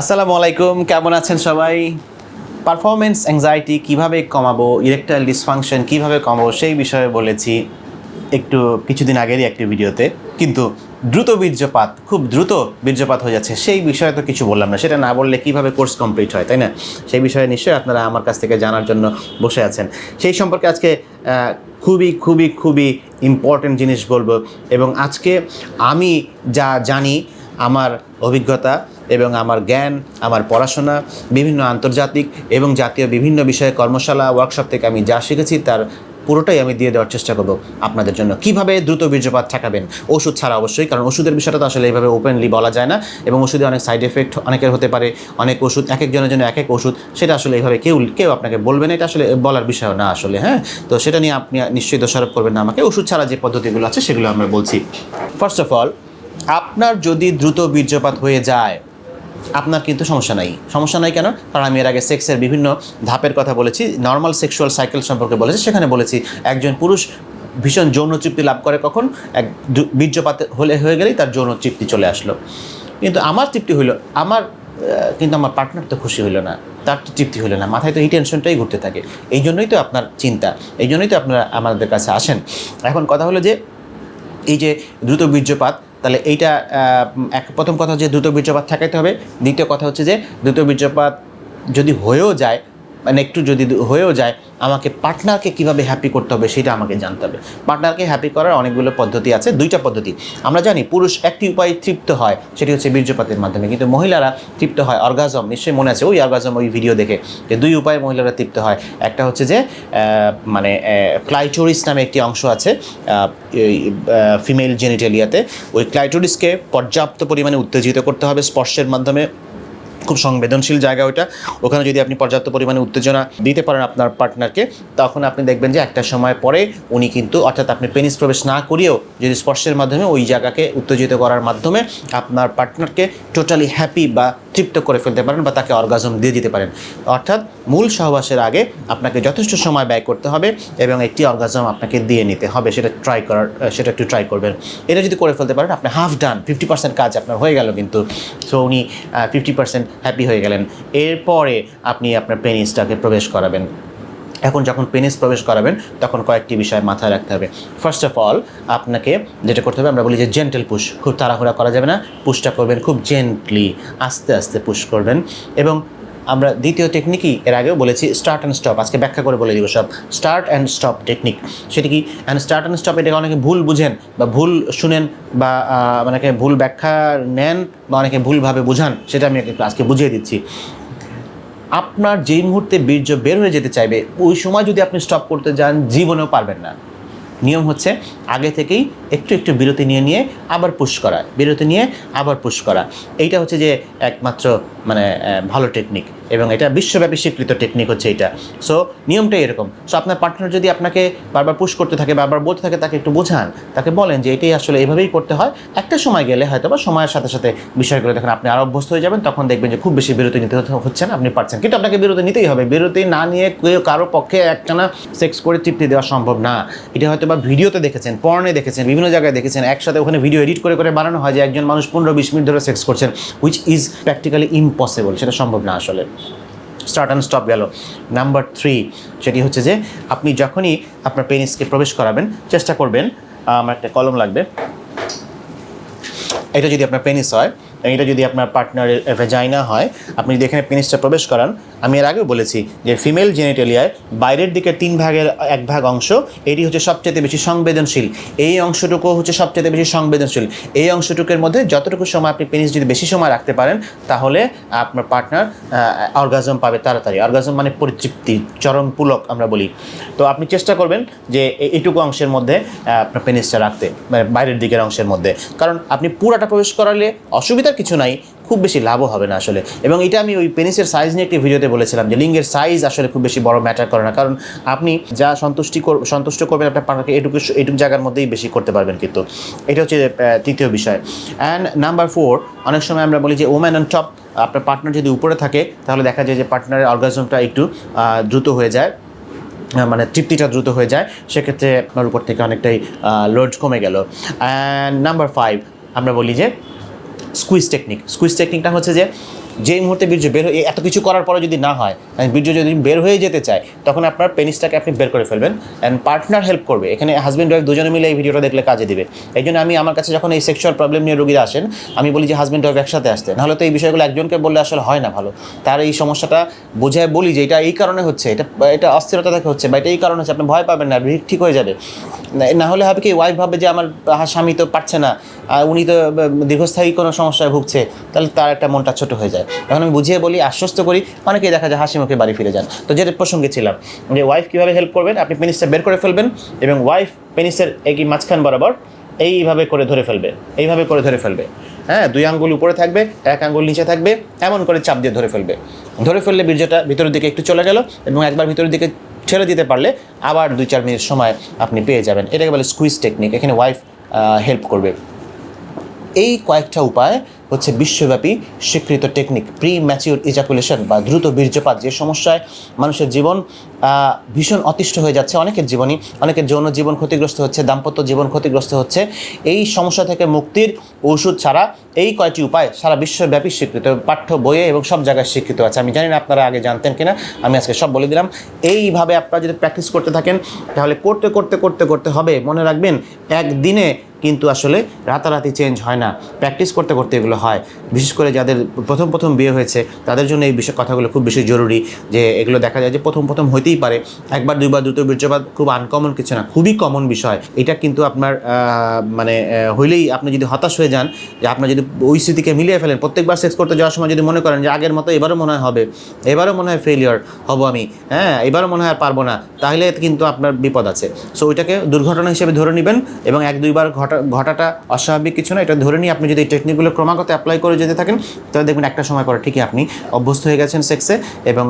আসসালামু আলাইকুম, কেমন আছেন সবাই? পারফরমেন্স অ্যাংজাইটি কীভাবে কমাবো ইরেকটাইল ডিসফাংশন কীভাবে কমাবো, সেই বিষয়ে বলেছি একটু কিছুদিন আগেরই একটি ভিডিওতে। কিন্তু দ্রুত বীর্যপাত, খুব দ্রুত বীর্যপাত হয়ে যাচ্ছে, সেই বিষয়ে তো কিছু বললাম না। সেটা না বললে কীভাবে কোর্স কমপ্লিট হয়, তাই না? সেই বিষয়ে নিশ্চয়ই আপনারা আমার কাছ থেকে জানার জন্য বসে আছেন। সেই সম্পর্কে আজকে খুবই খুবই খুবই ইম্পর্টেন্ট জিনিস বলব এবং আজকে আমি যা জানি, আমার অভিজ্ঞতা এবং আমার জ্ঞান, আমার পড়াশোনা, বিভিন্ন আন্তর্জাতিক এবং জাতীয় বিভিন্ন বিষয়ে কর্মশালা ওয়ার্কশপ থেকে আমি যা শিখেছি তার পুরোটাই আমি দিয়ে দেওয়ার চেষ্টা করব আপনাদের জন্য। কীভাবে দ্রুত বীর্যপাত ঠেকাবেন? ওষুধ ছাড়া অবশ্যই, কারণ ওষুধের বিষয়টা তো আসলে এইভাবে ওপেনলি বলা যায় না এবং ওষুধে অনেক সাইড এফেক্ট অনেকের হতে পারে। অনেক ওষুধ, এক একজনের জন্য এক এক ওষুধ, সেটা আসলে এইভাবে কেউ কেউ আপনাকে বলবে না, এটা আসলে বলার বিষয় না আসলে হ্যাঁ? তো সেটা নিয়ে আপনি নিশ্চয়ই দোষারোপ করবেন না আমাকে। ওষুধ ছাড়া যে পদ্ধতিগুলো আছে সেগুলো আমরা বলছি। ফার্স্ট অফ অল আপনার যদি দ্রুত বীর্যপাত হয়ে যায় আপনার কিন্তু সমস্যা নাই। সমস্যা নাই কেন? কারণ আমি এর আগে সেক্সের বিভিন্ন ধাপের কথা বলেছি নর্মাল সেক্সুয়াল সাইকেল সম্পর্কে বলেছি, সেখানে বলেছি একজন পুরুষ ভীষণ যৌন তৃপ্তি লাভ করে কখন? এক বীর্যপাত হলে হয়ে গেলেই তার যৌন তৃপ্তি চলে আসলো। কিন্তু আমার তৃপ্তি হইল, আমার কিন্তু আমার পার্টনার তো খুশি হইল না, তার তো তৃপ্তি হলো না, মাথায় তো এই টেনশনটাই ঘুরতে থাকে। এই জন্যই তো আপনার চিন্তা, এই জন্যই তো আপনারা আমাদের কাছে আসেন। এখন কথা হলো যে, এই যে দ্রুত বীর্যপাত তাহলে এইটা এক, প্রথম কথা হচ্ছে দ্রুত বীর্যপাত ঠেকাইতে হবে। দ্বিতীয় কথা হচ্ছে যে দ্রুত বীর্যপাত যদি হয়েও যায় মানে একটু যদি হয়েও যায়, আমাকে পার্টনারকে কীভাবে হ্যাপি করতে হবে সেটা আমাকে জানতে হবে। পার্টনারকে হ্যাপি করার অনেকগুলো পদ্ধতি আছে, দুইটা পদ্ধতি। আমরা জানি পুরুষ একটি উপায়ে তৃপ্ত হয়, সেটি হচ্ছে বীর্যপাতের মাধ্যমে। কিন্তু মহিলারা তৃপ্ত হয় অর্গাজম নিশ্চয়ই মনে আছে, ওই অর্গাজম ওই ভিডিও দেখে যে দুই উপায়ে মহিলারা তৃপ্ত হয়। একটা হচ্ছে যে মানে ক্লাইটোরিস নামে একটি অংশ আছে ফিমেল জেনিটেলিয়াতে ওই ক্লাইটোরিসকে পর্যাপ্ত পরিমাণে উত্তেজিত করতে হবে স্পর্শের মাধ্যমে। খুব সংবেদনশীল জায়গা ওইটা। ওখানে যদি আপনি পর্যাপ্ত পরিমাণে উত্তেজনা দিতে পারেন আপনার পার্টনারকে, তখন আপনি দেখবেন যে একটা সময় পরে উনি কিন্তু, অর্থাৎ আপনি পেনিস প্রবেশ না করিয়েও যদি স্পর্শের মাধ্যমে ওই জায়গাকে উত্তেজিত করার মাধ্যমে আপনার পার্টনারকে টোটালি হ্যাপি বা তৃপ্ত করে ফেলতে পারেন বা তাকে অর্গাজম দিয়ে দিতে পারেন। অর্থাৎ মূল সহবাসের আগে আপনাকে যথেষ্ট সময় ব্যয় করতে হবে এবং একটি অর্গাজম আপনাকে দিয়ে নিতে হবে, সেটা ট্রাই করার সেটা একটু ট্রাই করবেন। এটা যদি করে ফেলতে পারেন, আপনি হাফ ডান ফিফটি পার্সেন্ট কাজ আপনার হয়ে গেল কিন্তু। সো উনি ফিফটি পার্সেন্ট হ্যাপি হয়ে গেলেন। এরপরে আপনি আপনার পেনিসটাকে প্রবেশ করাবেন। এখন যখন পেনিস প্রবেশ করাবেন, তখন কয়েকটি বিষয় মাথায় রাখতে হবে। ফার্স্ট অফ অল আপনাকে যেটা করতে হবে, আমরা বলি যে জেন্টেল পুশ খুব তাড়াহুড়া করা যাবে না। পুশটা করবেন খুব জেন্টলি আস্তে আস্তে পুশ করবেন। এবং আমরা দ্বিতীয় টেকনিকই এর আগেও বলেছি স্টার্ট অ্যান্ড স্টপ আজকে ব্যাখ্যা করে বলে দিব সব। স্টার্ট অ্যান্ড স্টপ টেকনিক সেটি কি? অ্যান্ড স্টার্ট অ্যান্ড স্টপ এটাকে অনেকে ভুল বুঝেন বা ভুল শুনেন বা অনেকে ভুল ব্যাখ্যা নেন বা অনেকে ভুলভাবে বুঝান, সেটা আমি আজকে বুঝিয়ে দিচ্ছি। আপনার যেই মুহূর্তে বীর্য বের হয়ে যেতে চাইবে, ওই সময় যদি আপনি স্টপ করতে যান, জীবনেও পারবেন না। নিয়ম হচ্ছে, আগে থেকেই একটু একটু বিরতি নিয়ে নিয়ে আবার পুশ করা। বিরতি নিয়ে আবার পুশ করা। এইটা হচ্ছে যে একমাত্র মানে ভালো টেকনিক এবং এটা বিশ্বব্যাপী স্বীকৃত টেকনিক হচ্ছে এটা সো নিয়মটাই এরকম। সো আপনার পার্টনার যদি আপনাকে বারবার পুশ করতে থাকে, বারবার বলতে থাকে, তাকে একটু বোঝান। তাকে বলেন যে এটাই আসলে এভাবেই করতে হয়। একটা সময় গেলে হয়তো বা সময়ের সাথে সাথে বিষয়গুলো দেখেন আপনি আরও অভ্যস্ত হয়ে যাবেন, তখন দেখবেন যে খুব বেশি বিরতি নিতে হচ্ছে না, আপনি পারছেন। কিন্তু আপনাকে বিরতি নিতেই হবে। বিরতি না নিয়ে কেউ কারও পক্ষে একটানা সেক্স করে তৃপ্তি দেওয়া সম্ভব না। এটা হয়তো বা ভিডিওতে দেখেছেন পর্নে দেখেছেন, বিভিন্ন জায়গায় দেখেছেন। একসাথে ওখানে ভিডিও এডিট করে করে বানানো হয় যে একজন মানুষ পনেরো বিশ মিনিট ধরে সেক্স করছেন হুইচ ইজ প্র্যাকটিক্যালি ইম্পসিবল সেটা সম্ভব না আসলে। স্টার্ট অ্যান্ড স্টপ গেল। নাম্বার থ্রি সেটি হচ্ছে যে আপনি যখনই আপনার পেনিসকে প্রবেশ করাবেন, চেষ্টা করবেন আমার একটা কলম লাগবে। এটা যদি আপনার পেনিস হয়, এটা যদি আপনার পার্টনারের ভেজাইনা হয়, আপনি যদি এখানে পেনিসটা প্রবেশ করান আমি এর আগেও বলেছি যে ফিমেল জেনেটেলিয়ায় বাইরের দিকে তিন ভাগের এক ভাগ অংশ, এটি হচ্ছে সবচেয়ে বেশি সংবেদনশীল। এই অংশটুকু হচ্ছে সবচেয়ে বেশি সংবেদনশীল। এই অংশটুকুর মধ্যে যতটুকু সময় আপনি পেনিস যদি বেশি সময় রাখতে পারেন, তাহলে আপনার পার্টনার অর্গাজম পাবে তাড়াতাড়ি। অর্গাজম মানে পরিতৃপ্তি, চরম পুলক আমরা বলি। তো আপনি চেষ্টা করবেন যে এইটুকু অংশের মধ্যে আপনার পেনিসটা রাখতে মানে বাইরের দিকের অংশের মধ্যে। কারণ আপনি পুরাটা প্রবেশ করালে অসুবিধার কিছু নাই। খুব বেশি লাভও হবে না আসলে। এবং এটা আমি ওই পেনিসের সাইজ নিয়ে একটি ভিডিওতে বলেছিলাম যে লিঙ্গের সাইজ আসলে খুব বেশি বড় ম্যাটার করে না। কারণ আপনি যা সন্তুষ্টি সন্তুষ্ট করবেন আপনার পার্টনারকে এটুকু এটুকু জায়গার মধ্যেই বেশি করতে পারবেন কিন্তু। এটা হচ্ছে তৃতীয় বিষয়। অ্যান্ড নাম্বার ফোর অনেক সময় আমরা বলি যে ওম্যান অন টপ আপনার পার্টনার যদি উপরে থাকে, তাহলে দেখা যায় যে পার্টনারের অর্গাজমটা একটু দ্রুত হয়ে যায়। মানে তৃপ্তিটা দ্রুত হয়ে যায়। সেক্ষেত্রে আপনার উপর থেকে অনেকটাই লোড কমে গেল। অ্যান্ড নাম্বার ফাইভ আমরা বলি যে স্কুইজ টেকনিক স্কুইজ টেকনিকটা হচ্ছে যে যেই মুহূর্তে বীর্য বের হয়ে এত কিছু করার পরে যদি না হয় বীর্য যদি বের হয়ে যেতে চায়, তখন আপনার পেনিসটাকে আপনি বের করে ফেলবেন অ্যান্ড পার্টনার হেল্প করবে। এখানে হাজব্যান্ড ওয়াইফ দুজনে মিলে এই ভিডিওটা দেখলে কাজে দিবে। এই জন্য আমি আমার কাছে যখন এই সেক্সুয়াল প্রবলেম নিয়ে রোগীরা আসেন, আমি বলি যে হাজব্যান্ড ওয়াইফ একসাথে আসতে। নাহলে তো এই বিষয়গুলো একজনকে বললে আসলে হয় না ভালো। তার এই সমস্যাটা বোঝায় বলি যে, এটা এই কারণে হচ্ছে, এটা এটা অস্থিরতা থেকে হচ্ছে, বা এটা এই কারণে হচ্ছে, আপনি ভয় পাবেন না ঠিক- ঠিক হয়ে যাবে। না- হলে হবে কি ওয়াইফ ভাবে যে, আমার স্বামী তো পারছে না উনি তো দীর্ঘস্থায়ী কোনো সমস্যায় ভুগছে। তাহলে তার একটা মনটা ছোট হয়ে যায়। এখন আমি বুঝিয়ে বলি, আশ্বস্ত করি, অনেকেই দেখা যায় হাসি মুখে বাড়ি ফিরে যান। তো যেটা প্রসঙ্গে ছিলাম যে ওয়াইফ কীভাবে হেল্প করবেন, আপনি পেনিসটা বের করে ফেলবেন এবং ওয়াইফ পেনিসের এই মাঝখান বরাবর এইভাবে করে ধরে ফেলবে, এইভাবে করে ধরে ফেলবে। হ্যাঁ দুই আঙ্গুল উপরে থাকবে, এক আঙ্গুল নিচে থাকবে, এমন করে চাপ দিয়ে ধরে ফেলবে। ধরে ফেললে বীর্যটা ভিতরের দিকে একটু চলে গেল এবং একবার ভিতরের দিকে ছেড়ে দিতে পারলে আবার দুই চার মিনিট সময় আপনি পেয়ে যাবেন। এটাকে বলে স্কুইজ টেকনিক এখানে ওয়াইফ হেল্প করবে। এই কয়েকটা উপায় হচ্ছে বিশ্বব্যাপী স্বীকৃত টেকনিক প্রি ম্যাচিউর ইজাকুলেশন বা দ্রুত বীর্যপাত, যে সমস্যায় মানুষের জীবন ভীষণ অতিষ্ঠ হয়ে যাচ্ছে অনেকের জীবনই। অনেকের যৌন জীবন ক্ষতিগ্রস্ত হচ্ছে, দাম্পত্য জীবন ক্ষতিগ্রস্ত হচ্ছে। এই সমস্যা থেকে মুক্তির ওষুধ ছাড়া এই কয়টি উপায় সারা বিশ্বব্যাপী স্বীকৃত। পাঠ্য, বইয়ে এবং সব জায়গায় স্বীকৃত আছে। আমি জানি না আপনারা আগে জানতেন কিনা, আমি আজকে সব বলে দিলাম। এইভাবে আপনারা যদি প্র্যাকটিস করতে থাকেন, তাহলে করতে করতে করতে করতে হবে। মনে রাখবেন, একদিনে কিন্তু আসলে রাতারাতি চেঞ্জ হয় না। প্র্যাকটিস করতে করতে এগুলো হয়। বিশেষ করে যাদের প্রথম প্রথম বিয়ে হয়েছে, তাদের জন্য এই বিষয় কথাগুলো খুব বেশি জরুরি যে এগুলো দেখা যায় যে প্রথম প্রথম হইতেই পারে। একবার, দুইবার, দ্রুত বীর্যপাত খুব আনকমন কিছু না, খুবই কমন বিষয়। এটা কিন্তু আপনার মানে হইলেই আপনি যদি হতাশ হয়ে যান, যে আপনার যদি ওই স্মৃতিকে মিলিয়ে ফেলেন, প্রত্যেকবার সেক্স করতে যাওয়ার সময় যদি মনে করেন যে আগের মতো এবারও মনে হয় হবে, এবারও মনে হয় ফেলিওর হব আমি হ্যাঁ এবারও মনে হয় আর পারব না, তাহলে কিন্তু আপনার বিপদ আছে। সো ওইটাকে দুর্ঘটনা হিসেবে ধরে নেবেন এবং এক, দুইবার ঘটা ঘটাটা অস্বাভাবিক কিছু না, এটা ধরে নিয়ে আপনি যদি এই টেকনিকগুলো ক্রমাগত অ্যাপ্লাই করে যেতে থাকেন, তাহলে দেখবেন একটা সময় পরে ঠিকই আপনি অভ্যস্ত হয়ে গেছেন সেক্সে এবং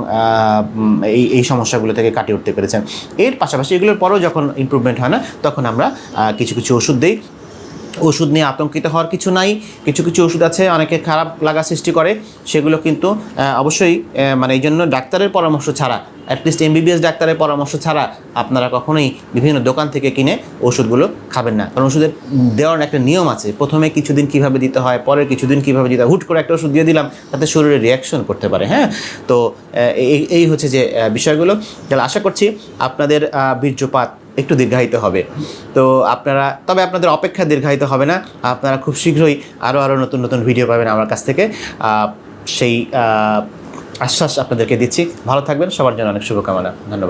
এই এই সমস্যাগুলো থেকে কাটিয়ে উঠতে পেরেছেন। এর পাশাপাশি এগুলোর পরেও যখন ইম্প্রুভমেন্ট হয় না, তখন আমরা কিছু কিছু ওষুধ দিই। ওষুধ নিয়ে আতঙ্কিত হওয়ার কিছু নাই। কিছু কিছু ওষুধ আছে, অনেকে খারাপ লাগা সৃষ্টি করে, সেগুলো কিন্তু অবশ্যই মানে এই জন্য ডাক্তারের পরামর্শ ছাড়া অ্যাটলিস্ট এমবিবিএস ডাক্তারের পরামর্শ ছাড়া আপনারা কখনোই বিভিন্ন দোকান থেকে কিনে ওষুধগুলো খাবেন না। কারণ ওষুধের দেওয়ার একটা নিয়ম আছে। প্রথমে কিছুদিন কীভাবে দিতে হয়, পরের কিছুদিন কীভাবে দিতে হয়, হুট করে একটা ওষুধ দিয়ে দিলাম, তাতে শরীরে রিয়াকশন করতে পারে হ্যাঁ? তো এই হচ্ছে যে বিষয়গুলো। তাহলে আশা করছি আপনাদের বীর্যপাত একটু দীর্ঘায়িত হবে। তো আপনারা, তবে আপনাদের অপেক্ষা দীর্ঘায়িত হবে না। আপনারা খুব শীঘ্রই আরও আরও নতুন নতুন ভিডিও পাবেন আমার কাছ থেকে। সেই আশ্বাস আপনাদেরকে দিচ্ছি। ভালো থাকবেন সবার জন্য অনেক শুভকামনা। ধন্যবাদ।